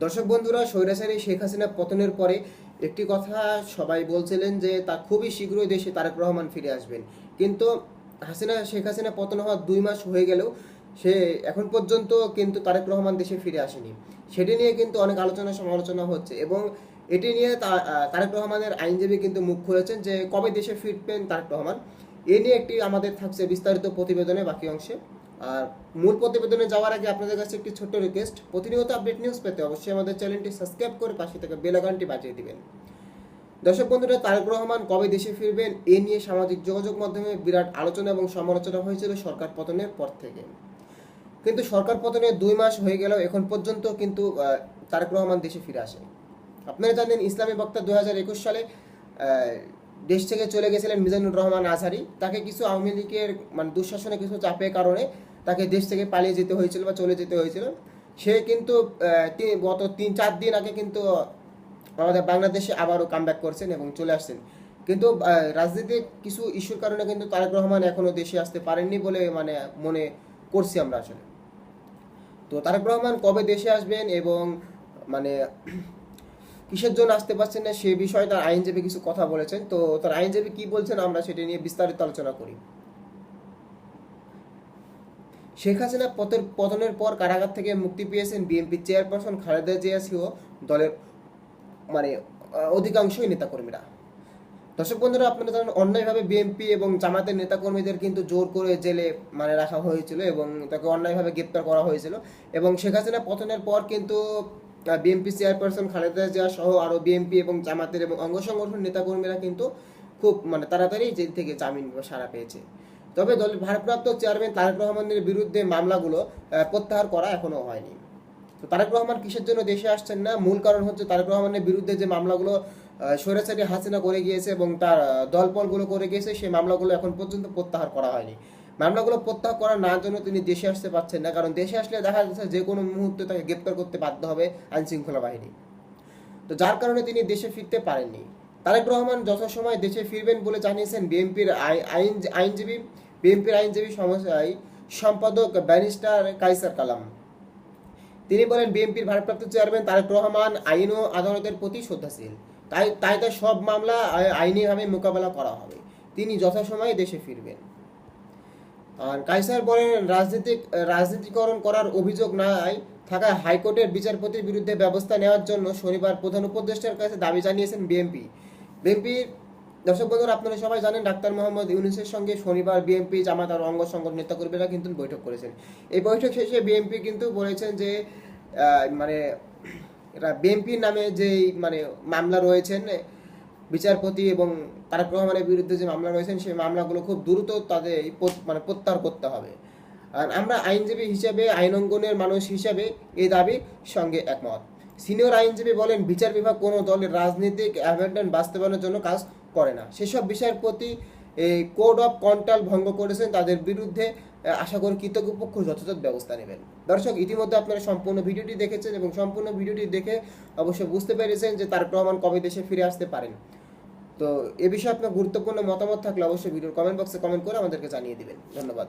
দর্শক বন্ধুরা, স্বৈরাচারী শেখ হাসিনা পতনের পরে একটি কথা সবাই বলছিলেন যে, তা খুবই শীঘ্রই দেশে তারেক রহমান ফিরে আসবেন। কিন্তু হাসিনা, শেখ হাসিনা পতন হওয়ার দুই মাস হয়ে গেলেও সে এখন পর্যন্ত কিন্তু তারেক রহমান দেশে ফিরে আসেনি। সেটি নিয়ে কিন্তু অনেক আলোচনা, সমালোচনা হচ্ছে এবং এটি নিয়ে তারেক রহমানের আইনজীবী কিন্তু মুখ খুলেছেন যে, কবে দেশে ফিরবেন তারেক রহমান? এ নিয়ে একটি আমাদের থাকছে বিস্তারিত প্রতিবেদনে বাকি অংশে। আর মূল প্রতিবেদনে যাওয়ার আগে আপনাদের কাছে একটি ছোট্ট রিকোয়েস্ট প্রতিনিয়ত আপডেট নিউজ পেতে অবশ্যই আমাদের চ্যানেলটি সাবস্ক্রাইব করে পাশে থেকে বেল আইকনটি বাজিয়ে দিবেন। দর্শক বন্ধুরা, তারেক রহমান কবে দেশে ফিরবেন এ নিয়ে সামাজিক যোগাযোগ মাধ্যমে বিরাট আলোচনা এবং সমালোচনা হয়েছিল সরকার পতনের পর থেকে। কিন্তু সরকার পতনের দুই মাস হয়ে গেলেও এখন পর্যন্ত কিন্তু তারেক রহমান দেশে ফিরে আসেন। আপনারা জানেন, ইসলামী বক্তা দু হাজার একুশ সালে দেশ থেকে চলে গেছিলেন মিজানুর রহমান আজহারি তাকে কিছু আওয়ামী লীগের মানে দুঃশাসনে কিছু চাপের কারণে তাকে দেশ থেকে পালিয়ে যেতে হয়েছিল বা চলে যেতে হয়েছিল। সে কিন্তু গত তিন, চার দিন আগে কিন্তু আমাদের বাংলাদেশে আবারও কামব্যাক করছেন এবং চলে আসছেন। কিন্তু রাজনীতির কিছু ইস্যুর কারণে কিন্তু তারেক রহমান এখনও দেশে আসতে পারেননি বলে মানে মনে করছি আমরা আসলে। তো তারেক রহমান কবে দেশে আসবেন এবং মানে কিসের জন্য আসতে পারছেন না, সে বিষয়ে তার আইনজীবী কিছু কথা বলেছেন। তো তার আইনজীবী কি বলছেন আমরা সেটা নিয়ে বিস্তারিত আলোচনা করি। শেখ হাসিনা পতের পতনের পর কারাগার থেকে মুক্তি পেয়েছেন বিএনপি চেয়ারপারসন খালেদা জিয়া সহ দলের মানে অধিকাংশই নেতাকর্মীরা। দর্শক বন্ধুরা, আপনারা জানেন অন্যায়ভাবে বিএনপি এবং জামাতের নেতাকর্মীদের কিন্তু জোর করে জেলে মানে রাখা হয়েছিল এবং তাকে অন্যায়ভাবে গ্রেপ্তার করা হয়েছিল। এবং শেখ হাসিনা পতনের পর কিন্তু বিএনপি চেয়ারপারসন খালেদা জিয়া সহ আরও বিএনপি এবং জামাতের এবং অঙ্গ সংগঠন নেতাকর্মীরা কিন্তু খুব মানে তাড়াতাড়ি জেল থেকে জামিন সারা পেয়েছে। তবে দলের ভারপ্রাপ্ত চেয়ারম্যান তারেক রহমানের বিরুদ্ধে মামলাগুলো প্রত্যাহার করা এখনও হয়নি। তো তারেক রহমান কিসের জন্য দেশে আসছেন না? মূল কারণ হচ্ছে তারেক রহমানের বিরুদ্ধে যে মামলাগুলো আহ, হাসিনা করে গিয়েছে এবং তার দলপলগুলো করে গিয়েছে সেই মামলাগুলো এখন পর্যন্ত প্রত্যাহার করা হয়নি। মামলাগুলো প্রত্যাহার করা না জন্য তিনি দেশে আসতে পারছেন না, কারণ দেশে আসলে দেখা যাচ্ছে যে কোনো মুহূর্তে তাকে গ্রেপ্তার করতে বাধ্য হবে আইন শৃঙ্খলা বাহিনী। তো যার কারণে তিনি দেশে ফিরতে পারেননি। তারেক রহমান যথাসময় দেশে ফিরবেন বলে জানিয়েছেন বিএনপির আইন, আইনজীবী, বিএনপির আইনজীবী সমস্যায় সম্পাদক ব্যারিস্টার কাইসার কালাম। তিনি বলেন, বিএনপির ভারপ্রাপ্ত চেয়ারম্যান তারেক রহমান আইন ও আদালতের প্রতি শ্রদ্ধাশীল। তাই তাই তার সব মামলা আই- আইনিভাবে মোকাবেলা করা হবে। তিনি যথাসময়ে দেশে ফিরবেন। আর কাইসার বলেন, রাজনীতিক রাজনীতিকরণ করার অভিযোগ নাই, থাকায় হাইকোর্টের বিচারপতির বিরুদ্ধে ব্যবস্থা নেওয়ার জন্য শনিবার প্রধান উপদেষ্টার কাছে দাবি জানিয়েছেন বিএনপি। বিএনপির দর্শক বন্ধুরা, আপনারা সবাই জানেন, ডাক্তার মোহাম্মদ ইউনুসের সঙ্গে শনিবার বিএনপি জামাত আর অঙ্গ সংগঠন নেতাকর্মীরা কিন্তু বৈঠক করেছেন। এই বৈঠক শেষে বিএনপি কিন্তু বলেছেন যে মানে বিএনপির নামে যে মানে মামলা রয়েছেন বিচারপতি এবং তারেক রহমানের বিরুদ্ধে যে মামলা রয়েছেন, সেই মামলাগুলো খুব দ্রুত তাদের মানে প্রত্যাহার করতে হবে। আর আমরা আইনজীবী হিসাবে, আইন অঙ্গনের মানুষ হিসাবে এই দাবির সঙ্গে একমত। সিনিয়র আইনজীবী বলেন, বিচার বিভাগ কোনো দলের রাজনৈতিক অ্যাভেন্ডেন্ট বাস্তবায়নের জন্য কাজ করে না। সেসব বিষয়ের প্রতি এই কোড অফ কন্ট্রোল ভঙ্গ করেছেন, তাদের বিরুদ্ধে আশা করি কৃতজ্ঞপক্ষ যথাযথ ব্যবস্থা নেবেন। দর্শক, ইতিমধ্যে আপনারা সম্পূর্ণ ভিডিওটি দেখেছেন এবং সম্পূর্ণ ভিডিওটি দেখে অবশ্যই বুঝতে পেরেছেন যে তারেক রহমান কবে দেশে ফিরে আসতে পারেন। তো এ বিষয়ে আপনার গুরুত্বপূর্ণ মতামত থাকলে অবশ্যই ভিডিওর কমেন্ট বক্সে কমেন্ট করে আমাদেরকে জানিয়ে দিবেন। ধন্যবাদ।